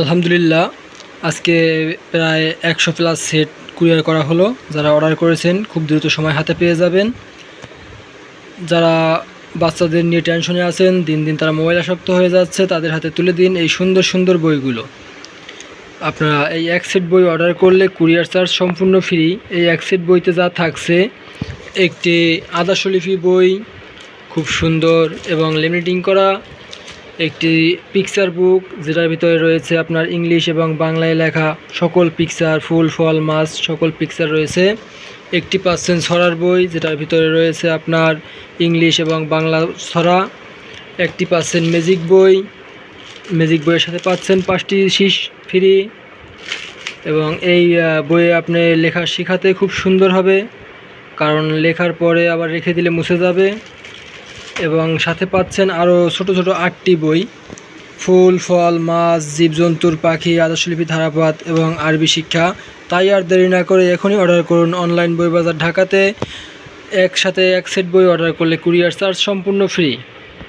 আলহামদুলিল্লাহ, আজকে প্রায় একশো প্লাস সেট কুরিয়ার করা হলো। যারা অর্ডার করেছেন, খুব দ্রুত সময় হাতে পেয়ে যাবেন। যারা বাচ্চাদের নিয়ে টেনশনে আছেন, দিন দিন তারা মোবাইল আসক্ত হয়ে যাচ্ছে, তাদের হাতে তুলে দিন এই সুন্দর সুন্দর বইগুলো। আপনারা এই এক সেট বই অর্ডার করলে কুরিয়ার চার্জ সম্পূর্ণ ফ্রি। এই এক সেট বইতে যা থাকছে, একটি আদা শলিফি বই, খুব সুন্দর এবং লেমিনেটিং করা। একটি পিকচার বুক যেটার ভিতরে রয়েছে আপনার ইংলিশ এবং বাংলায় লেখা সকল পিকচার ফুল, ফল, মাছ, সকল পিকচার রয়েছে। একটি পাচ্ছেন ছড়ার বই, যেটার ভিতরে রয়েছে আপনার ইংলিশ এবং বাংলা ছড়া। একটি পাচ্ছেন ম্যাজিক বই ম্যাজিক বইয়ের সাথে পাচ্ছেন পাঁচটি শীষ ফ্রি এবং এই বইয়ে আপনি লেখা শেখাতে খুব সুন্দর হবে, কারণ লেখার পরে আবার রেখে দিলে মুছে যাবে। এবং সাথে পাচ্ছেন আরও ছোট ছোট আটটি বই। ফুল, ফল, মাছ, জীবজন্তুর পাখি আদর্শলিপি ধারাপাত এবং আরবি শিক্ষা। তাই আর দেরি না করে এখনই অর্ডার করুন অনলাইন বই বাজার ঢাকাতে। একসাথে এক সেট বই অর্ডার করলে কুরিয়ার চার্জ সম্পূর্ণ ফ্রি।